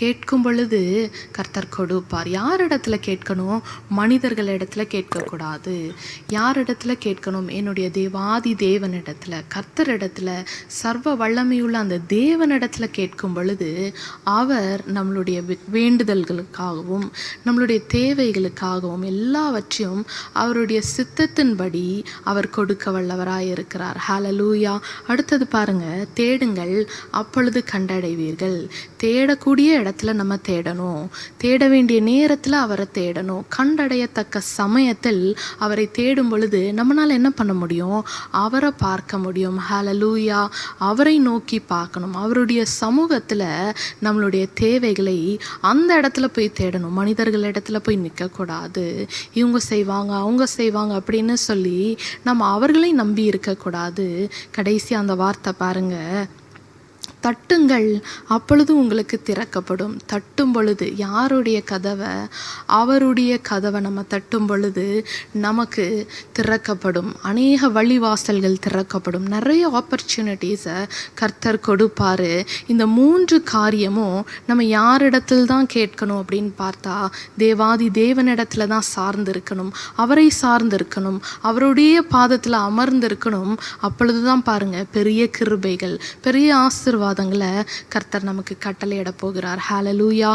கேட்கும் பொழுது கர்த்தர் கொடுப்பார். யார் இடத்துல கேட்கணும்? மனிதர்கள் இடத்துல கேட்கக்கூடாது. யார் இடத்துல கேட்கணும்? என்னுடைய தேவாதி தேவனிடத்துல. கர்த்தர் இடத்துல சர்வ வல்லமையுள்ள அந்த தேவனிடத்துல கேட்கும் பொழுது அவர் நம்மளுடைய வேண்டுதல்களுக்காகவும் நம்மளுடைய தேவைகளுக்காகவும் எல்லாவற்றையும் அவருடைய சித்தத்தின்படி அவர் கொடுக்க வல்லவராக இருக்கிறார். ஹalleluya அடுத்தது பாருங்க தேடுங்கள் அப்பொழுது கண்டடைவீர்கள். தேடக்கூடிய இடத்துல நம்ம தேடணும். தேட வேண்டிய நேரத்தில் அவரை தேடணும். கண்டடையத்தக்க சமயத்தில் அவரை தேடும் பொழுது நம்மளால் என்ன பண்ண முடியும்? அவரை பார்க்க முடியும். ஹalleluya அவரை நோக்கி பார்க்கணும். அவருடைய சமூகத்தில் நம்மளுடைய தேவைகளை அந்த இடத்துல போய் தேடணும். மனிதர்கள் இடத்துல போய் நிற்கக்கூடாது இவங்க செய்வாங்க அவங்க செய்வாங்க அப்படின்னு சொல்லி நம்ம அவர்களை நம்பி இருக்கக்கூடாது. கடைசி அந்த வார்த்தை பாருங்கள் தட்டுங்கள் அப்பொழுது உங்களுக்கு திறக்கப்படும். தட்டும் பொழுது யாருடைய கதவை? அவருடைய கதவை நம்ம தட்டும் பொழுது நமக்கு திறக்கப்படும். அநேக வழிவாசல்கள் திறக்கப்படும். நிறைய ஆப்பர்ச்சுனிட்டிஸை கர்த்தர் கொடுப்பார். இந்த மூன்று காரியமும் நம்ம யாரிடத்தில் தான் கேட்கணும் அப்படின்னு பார்த்தா தேவாதி தேவனிடத்துல தான் சார்ந்து இருக்கணும் அவரை சார்ந்து இருக்கணும் அவருடைய பாதத்தில் அமர்ந்து இருக்கணும் அப்பொழுது தான் பாருங்கள் பெரிய கிருபைகள் பெரிய ஆசீர்வாதங்களை கர்த்தர் நமக்கு கட்டளையிட போகிறார். ஹாலலூயா